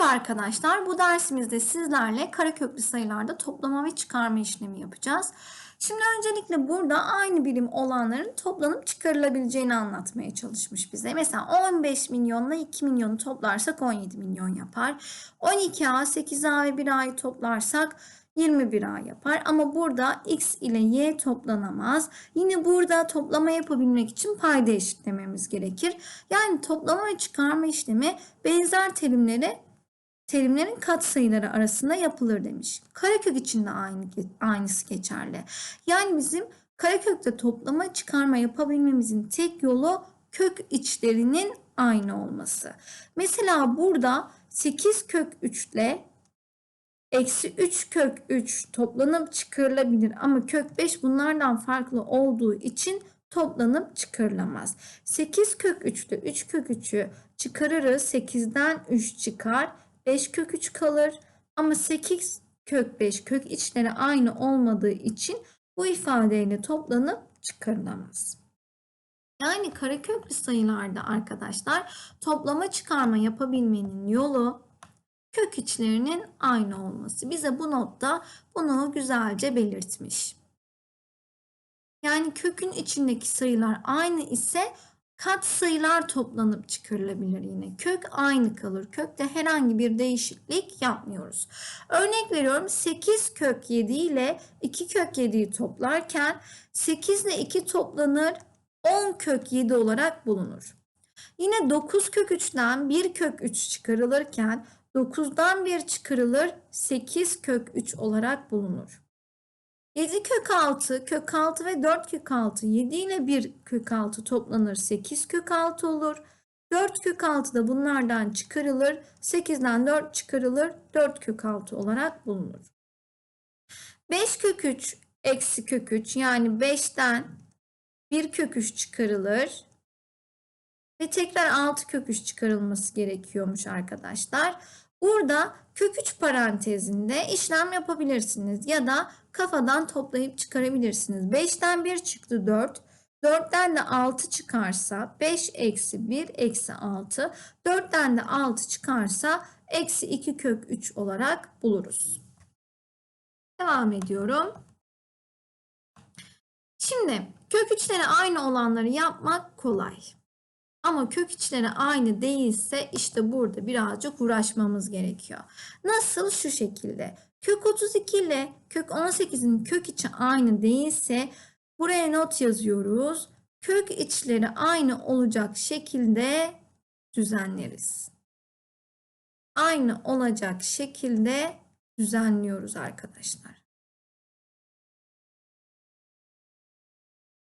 Merhaba arkadaşlar. Bu dersimizde sizlerle kareköklü sayılarda toplama ve çıkarma işlemi yapacağız. Şimdi öncelikle burada aynı birim olanların toplanıp çıkarılabileceğini anlatmaya çalışmış bize. Mesela 15 milyonla 2 milyonu toplarsak 17 milyon yapar. 12A, 8A ve 1A'yı toplarsak 21A yapar. Ama burada X ile Y toplanamaz. Yine burada toplama yapabilmek için payda eşitlememiz gerekir. Yani toplama ve çıkarma işlemi benzer terimleri terimlerin katsayıları arasında yapılır demiş. Karekök için de aynı, aynısı geçerli. Yani bizim karekökte toplama çıkarma yapabilmemizin tek yolu kök içlerinin aynı olması. Mesela burada 8 kök 3 ile eksi 3 kök 3 toplanıp çıkarılabilir ama kök 5 bunlardan farklı olduğu için toplanıp çıkarılamaz. 8 kök 3 ile 3 kök 3'ü çıkarırız. 8'den 3 çıkar. 5 kök 3 kalır. Ama 8 kök 5 kök içleri aynı olmadığı için bu ifadeyle toplanıp çıkarılamaz. Yani kareköklü sayılarda arkadaşlar toplama çıkarma yapabilmenin yolu kök içlerinin aynı olması. Bize bu notta bunu güzelce belirtmiş. Yani kökün içindeki sayılar aynı ise kat sayılar toplanıp çıkarılabilir yine. Kök aynı kalır. Kökte herhangi bir değişiklik yapmıyoruz. Örnek veriyorum 8 kök 7 ile 2 kök 7'yi toplarken 8 ile 2 toplanır 10 kök 7 olarak bulunur. Yine 9 kök 3'ten 1 kök 3 çıkarılırken 9'dan 1 çıkarılır 8 kök 3 olarak bulunur. 7 kök 6, kök 6 ve 4 kök 6, 7 ile 1 kök 6 toplanır 8 kök 6 olur. 4 kök 6 da bunlardan çıkarılır. 8'den 4 çıkarılır. 4 kök 6 olarak bulunur. 5 kök 3 eksi kök 3 yani 5'ten 1 kök 3 çıkarılır. Ve tekrar 6 kök 3 çıkarılması gerekiyormuş arkadaşlar. Burada kök 3 parantezinde işlem yapabilirsiniz ya da kafadan toplayıp çıkarabilirsiniz. 5'ten 1 çıktı 4. 4'ten de 6 çıkarsa 5 eksi 1 eksi 6. 4'ten de 6 çıkarsa eksi 2 kök 3 olarak buluruz. Devam ediyorum. Şimdi kök 3'leri aynı olanları yapmak kolay. Ama kök içleri aynı değilse işte burada birazcık uğraşmamız gerekiyor. Nasıl? Şu şekilde. Kök 32 ile kök 18'in kök içi aynı değilse buraya not yazıyoruz. Kök içleri aynı olacak şekilde düzenleriz. Aynı olacak şekilde düzenliyoruz arkadaşlar.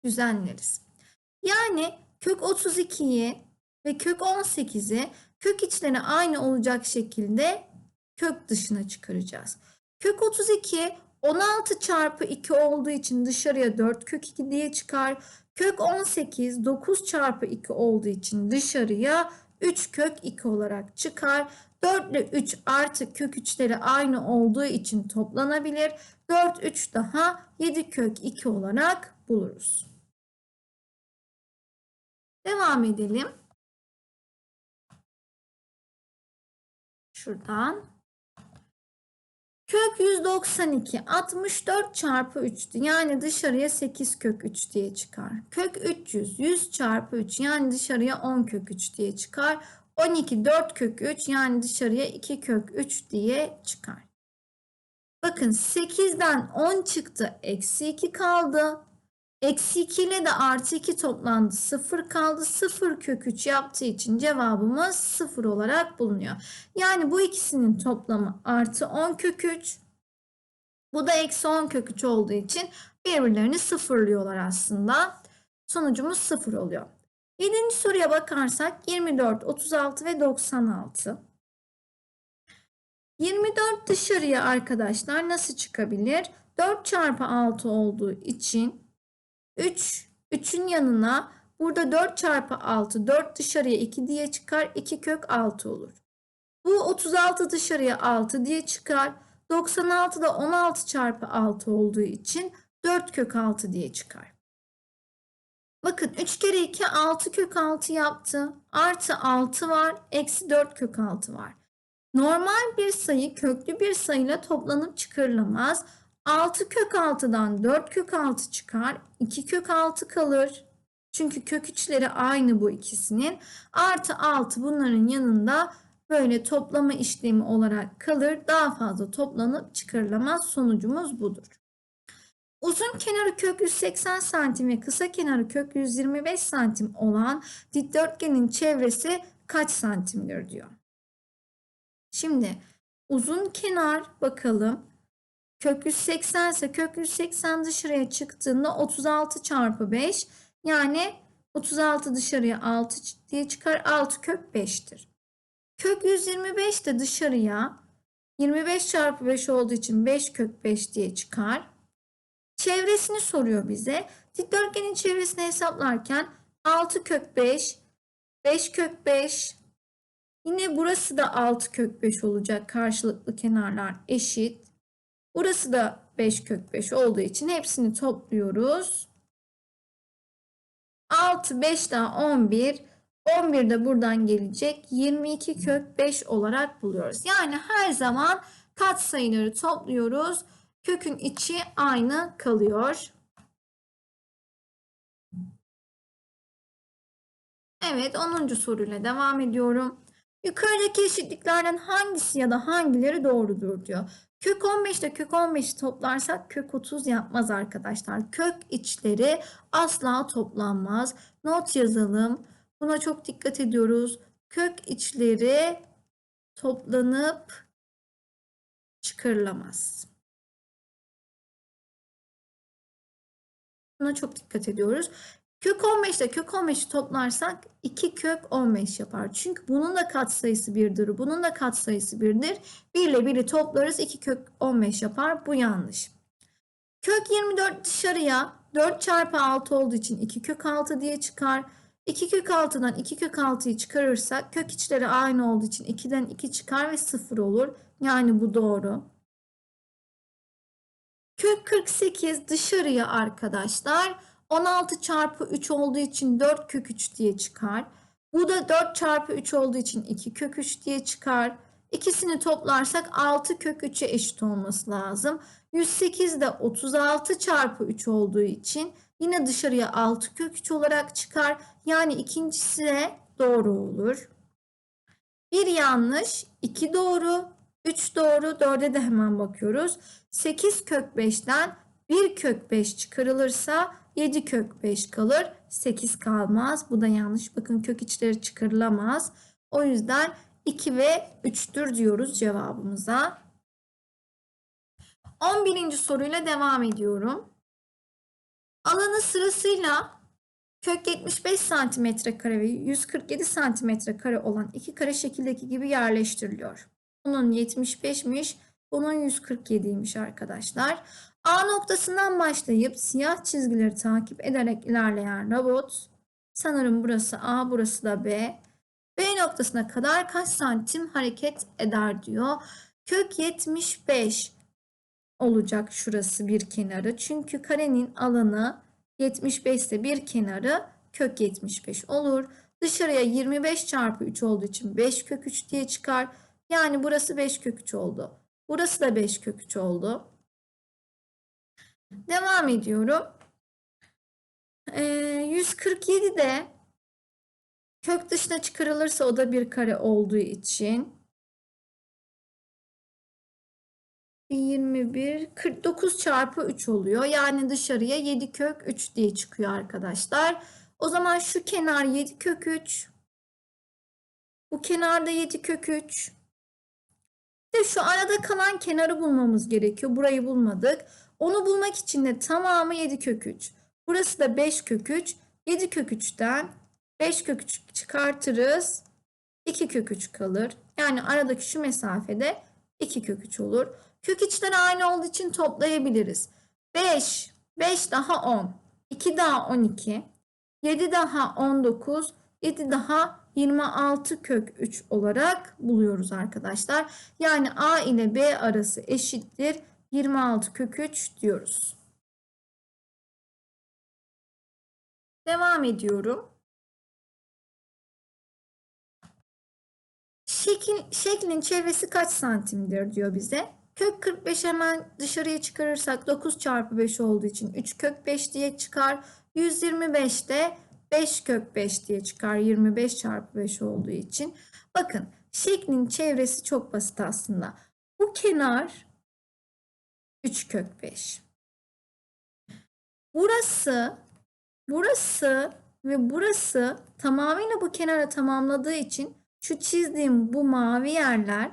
Düzenleriz. Yani kök 32'yi ve kök 18'i kök içleri aynı olacak şekilde kök dışına çıkaracağız. Kök 32 16 çarpı 2 olduğu için dışarıya 4 kök 2 diye çıkar. Kök 18 9 çarpı 2 olduğu için dışarıya 3 kök 2 olarak çıkar. 4 ile 3 artı kök 3'leri aynı olduğu için toplanabilir. 4 3 daha 7 kök 2 olarak buluruz. Devam edelim. Şuradan. Kök 192 64 çarpı 3'tü. Yani dışarıya 8 kök 3 diye çıkar. Kök 300 100 çarpı 3 yani dışarıya 10 kök 3 diye çıkar. 12 4 kök 3 yani dışarıya 2 kök 3 diye çıkar. Bakın 8'den 10 çıktı. Eksi 2 kaldı. Eksi 2 ile de artı 2 toplandı. 0 kaldı. 0 kök 3 yaptığı için cevabımız 0 olarak bulunuyor. Yani bu ikisinin toplamı artı 10 kök 3. Bu da eksi 10 kök 3 olduğu için birbirlerini sıfırlıyorlar aslında. Sonucumuz 0 oluyor. 7. soruya bakarsak 24, 36 ve 96. 24 dışarıya arkadaşlar nasıl çıkabilir? 4 çarpı 6 olduğu için 3, 3'ün yanına burada 4 çarpı 6, 4 dışarıya 2 diye çıkar. 2 kök 6 olur. Bu 36 dışarıya 6 diye çıkar. 96 da 16 çarpı 6 olduğu için 4 kök 6 diye çıkar. Bakın 3 kere 2 6 kök 6 yaptı. Artı 6 var. Eksi 4 kök 6 var. Normal bir sayı köklü bir sayıyla toplanıp çıkarılamaz. 6 kök 6'dan 4 kök 6 çıkar. 2 kök 6 kalır. Çünkü kök içleri aynı bu ikisinin. Artı 6 bunların yanında böyle toplama işlemi olarak kalır. Daha fazla toplanıp çıkarılamaz. Sonucumuz budur. Uzun kenarı kök 180 santim ve kısa kenarı kök 125 santim olan dikdörtgenin çevresi kaç santimdir diyor. Şimdi uzun kenar bakalım. Kök 180 ise kök 180 dışarıya çıktığında 36 çarpı 5 yani 36 dışarıya 6 diye çıkar 6 kök 5'tir. Kök 125 de dışarıya 25 çarpı 5 olduğu için 5 kök 5 diye çıkar. Çevresini soruyor bize. Dikdörtgenin çevresini hesaplarken 6 kök 5, 5 kök 5, yine burası da 6 kök 5 olacak. Karşılıklı kenarlar eşit. Burası da 5 kök 5 olduğu için hepsini topluyoruz. 6, 5 daha 11. 11 de buradan gelecek. 22 kök 5 olarak buluyoruz. Yani her zaman katsayıları topluyoruz. Kökün içi aynı kalıyor. Evet 10. soruyla devam ediyorum. Yukarıdaki eşitliklerden hangisi ya da hangileri doğrudur diyor. Kök 15 ile kök 15'i toplarsak kök 30 yapmaz arkadaşlar. Kök içleri asla toplanmaz. Not yazalım. Buna çok dikkat ediyoruz. Kök içleri toplanıp çıkarılamaz. Buna çok dikkat ediyoruz. Kök 15 ile kök 15'i toplarsak 2 kök 15 yapar. Çünkü bunun da katsayısı 1'dir. Bunun da katsayısı 1'dir. 1 ile 1'i toplarız 2 kök 15 yapar. Bu yanlış. Kök 24 dışarıya 4 çarpı 6 olduğu için 2 kök 6 diye çıkar. 2 kök 6'dan 2 kök 6'yı çıkarırsak kök içleri aynı olduğu için 2'den 2 çıkar ve 0 olur. Yani bu doğru. Kök 48 dışarıya arkadaşlar 16 çarpı 3 olduğu için 4 kök 3 diye çıkar. Bu da 4 çarpı 3 olduğu için 2 kök 3 diye çıkar. İkisini toplarsak 6 kök 3'e eşit olması lazım. 108 de 36 çarpı 3 olduğu için yine dışarıya 6 kök 3 olarak çıkar. Yani ikincisi de doğru olur. Bir yanlış, 2 doğru, 3 doğru, 4'e de hemen bakıyoruz. 8 kök 5'ten 1 kök 5 çıkarılırsa 7 kök 5 kalır. 8 kalmaz. Bu da yanlış. Bakın kök içleri çıkarılamaz. O yüzden 2 ve 3'tür diyoruz cevabımıza. 11. soruyla devam ediyorum. Alanı sırasıyla kök 75 santimetre kare ve 147 santimetre kare olan iki kare şekildeki gibi yerleştiriliyor. Bunun 75'miş, bunun 147'ymiş arkadaşlar. A noktasından başlayıp siyah çizgileri takip ederek ilerleyen robot, sanırım burası A, burası da B. B noktasına kadar kaç santim hareket eder diyor. Kök 75 olacak şurası bir kenarı. Çünkü karenin alanı 75 ise bir kenarı kök 75 olur. Dışarıya 25 çarpı 3 olduğu için 5 kök 3 diye çıkar. Yani burası 5 kök 3 oldu. Burası da 5 kök 3 oldu. Devam ediyorum. Ee, 147 de kök dışına çıkarılırsa o da bir kare olduğu için 21 49 çarpı 3 oluyor. Yani dışarıya 7 kök 3 diye çıkıyor arkadaşlar. O zaman şu kenar 7 kök 3. Bu kenarda 7 kök 3. De şu arada kalan kenarı bulmamız gerekiyor. Burayı bulmadık. Onu bulmak için de tamamı 7 kök 3. Burası da 5 kök 3. 7 kök 3'ten 5 kök 3 çıkartırız. 2 kök 3 kalır. Yani aradaki şu mesafede 2 kök 3 olur. Kök içleri aynı olduğu için toplayabiliriz. 5, 5 daha 10, 2 daha 12, 7 daha 19, 7 daha 26 kök 3 olarak buluyoruz arkadaşlar. Yani A ile B arası eşittir. 26 kök 3 diyoruz. Devam ediyorum. Şekil, şeklin çevresi kaç santimdir diyor bize. Kök 45 hemen dışarıya çıkarırsak 9 çarpı 5 olduğu için 3 kök 5 diye çıkar. 125 de 5 kök 5 diye çıkar 25 çarpı 5 olduğu için. Bakın şeklin çevresi çok basit aslında. Bu kenar 3 kök 5. Burası, burası ve burası tamamıyla bu kenara tamamladığı için şu çizdiğim bu mavi yerler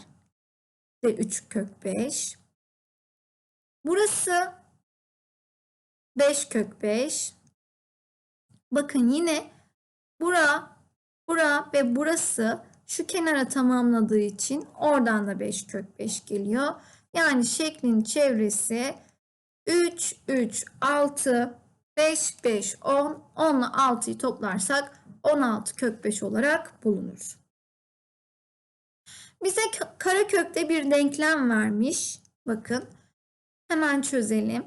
de 3 kök 5. Burası 5 kök 5. Bakın yine bura, bura ve burası şu kenara tamamladığı için oradan da 5 kök 5 geliyor. Yani şeklin çevresi 3, 3, 6, 5, 5, 10. 10 ile 6'yı toplarsak 16 kök 5 olarak bulunur. Bize karekökte bir denklem vermiş. Bakın hemen çözelim.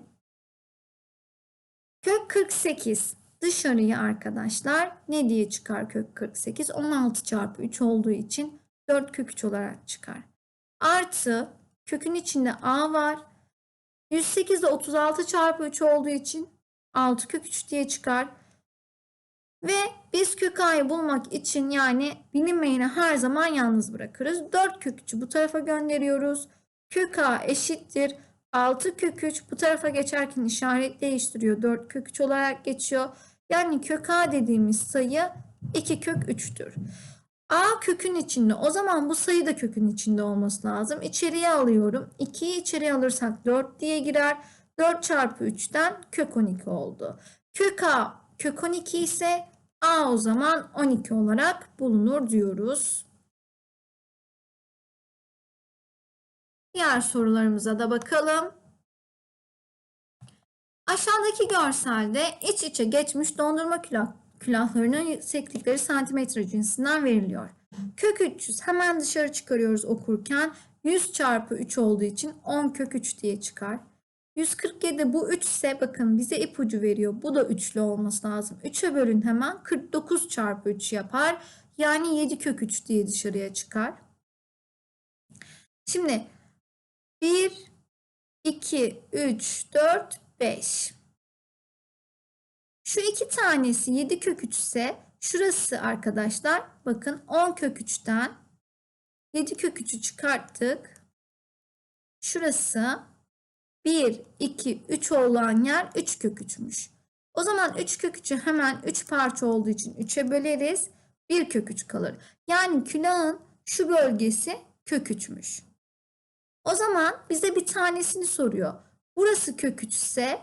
Kök 48 dışarıya arkadaşlar ne diye çıkar kök 48? 16 çarpı 3 olduğu için 4 kök 3 olarak çıkar. Artı kökün içinde a var. 108 de 36 çarpı 3 olduğu için 6 kök 3 diye çıkar. Ve biz kök a'yı bulmak için yani bilinmeyeni her zaman yalnız bırakırız. 4 kök 3'ü bu tarafa gönderiyoruz. Kök a eşittir. 6 kök 3 bu tarafa geçerken işaret değiştiriyor. 4 kök 3 olarak geçiyor. Yani kök a dediğimiz sayı 2 kök 3'tür. A kökün içinde. O zaman bu sayı da kökün içinde olması lazım. İçeriye alıyorum. 2'yi içeriye alırsak 4 diye girer. 4 çarpı 3'ten kök 12 oldu. Kök A kök 12 ise A o zaman 12 olarak bulunur diyoruz. Diğer sorularımıza da bakalım. Aşağıdaki görselde iç içe geçmiş dondurma külah, külahlarının yükseklikleri santimetre cinsinden veriliyor. Kök 300 hemen dışarı çıkarıyoruz okurken 100 çarpı 3 olduğu için 10 kök 3 diye çıkar. 147 bu 3 ise bakın bize ipucu veriyor. Bu da üçlü olması lazım. 3'e bölün hemen 49 çarpı 3 yapar. Yani 7 kök 3 diye dışarıya çıkar. Şimdi 1, 2, 3, 4, 5. Şu iki tanesi 7 kök 3 ise şurası arkadaşlar bakın 10 kök 3'ten 7 kök 3'ü çıkarttık. Şurası 1, 2, 3 olan yer 3 kök 3'müş. O zaman 3 kök 3'ü hemen 3 parça olduğu için 3'e böleriz. 1 kök 3 kalır. Yani külahın şu bölgesi kök 3'müş. O zaman bize bir tanesini soruyor. Burası kök 3 ise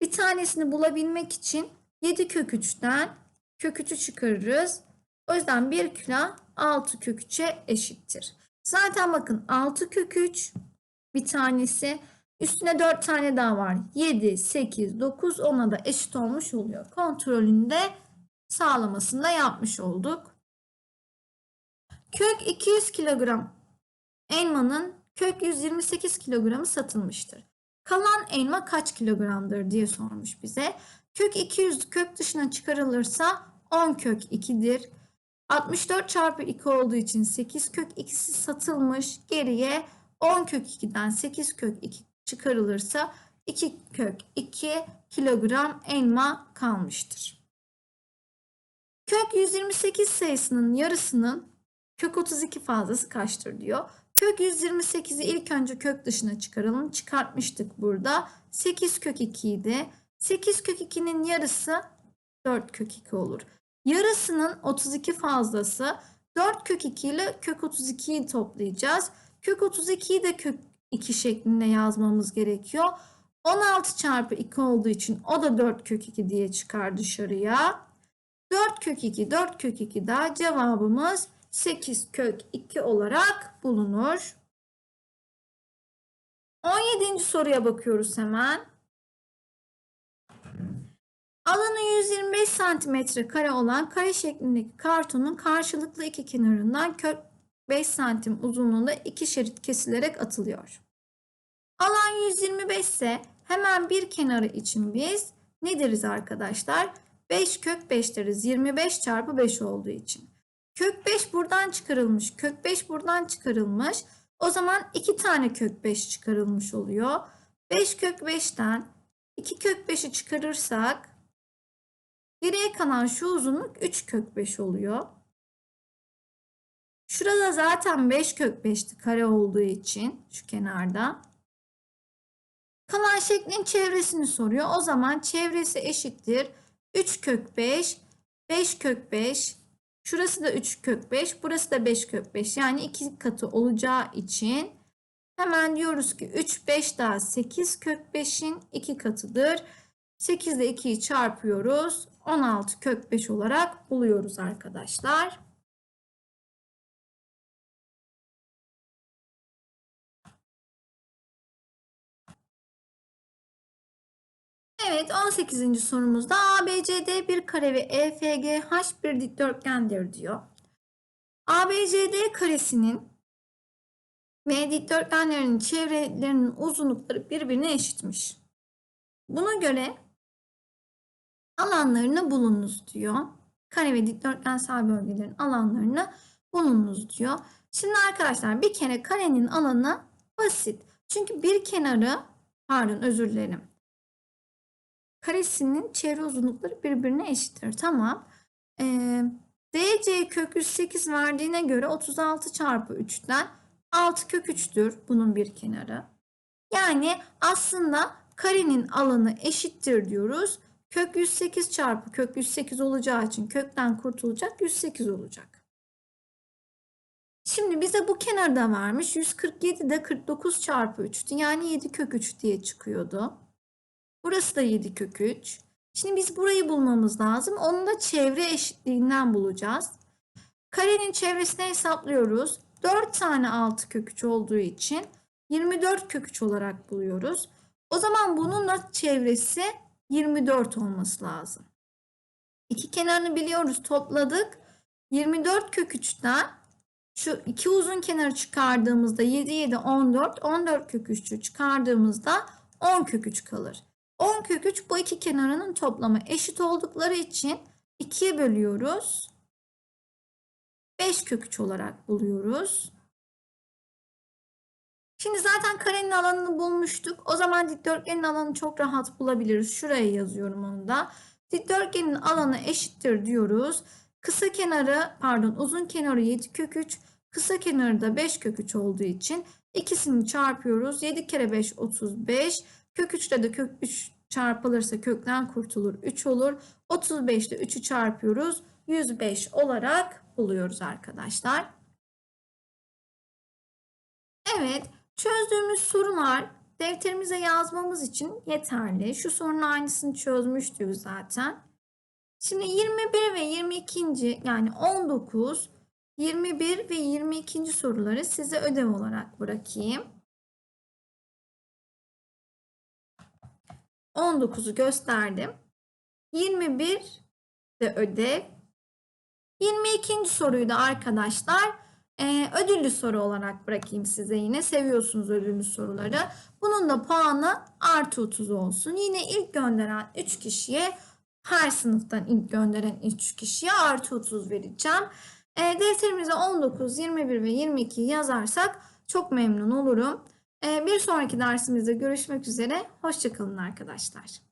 bir tanesini bulabilmek için 7 kök 3'ten kök 3'ü çıkarırız. O yüzden bir külah 6 kök 3'e eşittir. Zaten bakın 6 kök 3 bir tanesi üstüne 4 tane daha var. 7, 8, 9 ona da eşit olmuş oluyor. Kontrolünde sağlamasını da yapmış olduk. Kök 200 kilogram elmanın kök 128 kilogramı satılmıştır. Kalan elma kaç kilogramdır diye sormuş bize. Kök 200 kök dışına çıkarılırsa 10 kök 2'dir. 64 çarpı 2 olduğu için 8 kök 2'si satılmış. Geriye 10 kök 2'den 8 kök 2 çıkarılırsa 2 kök 2 kilogram elma kalmıştır. Kök 128 sayısının yarısının kök 32 fazlası kaçtır diyor. Kök 128'i ilk önce kök dışına çıkaralım. Çıkartmıştık burada. 8 kök 2 idi. 8 kök 2'nin yarısı 4 kök 2 olur. Yarısının 32 fazlası 4 kök 2 ile kök 32'yi toplayacağız. Kök 32'yi de kök 2 şeklinde yazmamız gerekiyor. 16 çarpı 2 olduğu için o da 4 kök 2 diye çıkar dışarıya. 4 kök 2, 4 kök 2 daha cevabımız 8 kök 2 olarak bulunur. 17. soruya bakıyoruz hemen. Alanı 125 santimetre kare olan kare şeklindeki kartonun karşılıklı iki kenarından kök 5 santim uzunluğunda iki şerit kesilerek atılıyor. Alan 125 ise hemen bir kenarı için biz ne deriz arkadaşlar? 5 kök 5 deriz. 25 çarpı 5 olduğu için. Kök 5 buradan çıkarılmış. Kök 5 buradan çıkarılmış. O zaman 2 tane kök 5 çıkarılmış oluyor. 5 kök 5'ten 2 kök 5'i çıkarırsak geriye kalan şu uzunluk 3 kök 5 oluyor. Şurada zaten 5 kök 5'ti kare olduğu için şu kenarda. Kalan şeklin çevresini soruyor. O zaman çevresi eşittir. 3 kök 5, 5 kök 5. Şurası da 3 kök 5, burası da 5 kök 5. Yani iki katı olacağı için hemen diyoruz ki 3, 5 daha 8 kök 5'in 2 katıdır. 8 ile 2'yi çarpıyoruz. 16 kök 5 olarak buluyoruz arkadaşlar. Evet 18. sorumuzda ABCD bir kare ve EFGH bir dikdörtgendir diyor. ABCD karesinin ve dikdörtgenlerin çevrelerinin uzunlukları birbirine eşitmiş. Buna göre alanlarını bulunuz diyor. Kare ve dikdörtgensel bölgelerin alanlarını bulunuz diyor. Şimdi arkadaşlar bir kere karenin alanı basit. Çünkü bir kenarı pardon özür dilerim karesinin çevre uzunlukları birbirine eşittir. Tamam. Ee, DC kök 108 verdiğine göre 36 çarpı 3'ten 6 kök 3'tür bunun bir kenarı. Yani aslında karenin alanı eşittir diyoruz. Kök 108 çarpı kök 108 olacağı için kökten kurtulacak 108 olacak. Şimdi bize bu kenarda vermiş 147 de 49 çarpı 3'tü. Yani 7 kök 3 diye çıkıyordu. Burası da 7 kök 3. Şimdi biz burayı bulmamız lazım. Onu da çevre eşitliğinden bulacağız. Karenin çevresini hesaplıyoruz. 4 tane 6 kök 3 olduğu için 24 kök 3 olarak buluyoruz. O zaman bunun da çevresi 24 olması lazım. İki kenarını biliyoruz topladık. 24 kök 3'ten şu iki uzun kenarı çıkardığımızda 7 7 14 14 kök 3'ü çıkardığımızda 10 kök 3 kalır. 10 kök 3 bu iki kenarının toplamı eşit oldukları için 2'ye bölüyoruz. 5 kök 3 olarak buluyoruz. Şimdi zaten karenin alanını bulmuştuk. O zaman dikdörtgenin alanını çok rahat bulabiliriz. Şuraya yazıyorum onu da. Dikdörtgenin alanı eşittir diyoruz. Kısa kenarı pardon uzun kenarı 7 kök 3. Kısa kenarı da 5 kök 3 olduğu için ikisini çarpıyoruz. 7 kere 5 35. Kök 3 ile de kök 3 çarpılırsa kökten kurtulur 3 olur. 35 ile 3'ü çarpıyoruz. 105 olarak buluyoruz arkadaşlar. Evet çözdüğümüz sorular defterimize yazmamız için yeterli. Şu sorunun aynısını çözmüştük zaten. Şimdi 21 ve 22. yani 19, 21 ve 22. soruları size ödev olarak bırakayım. 19'u gösterdim. 21 de ödev. 22. soruyu da arkadaşlar e, ödüllü soru olarak bırakayım size yine. Seviyorsunuz ödüllü soruları. Bunun da puanı artı 30 olsun. Yine ilk gönderen 3 kişiye her sınıftan ilk gönderen 3 kişiye artı 30 vereceğim. E, defterimize 19, 21 ve 22 yazarsak çok memnun olurum. Ee, bir sonraki dersimizde görüşmek üzere. Hoşçakalın arkadaşlar.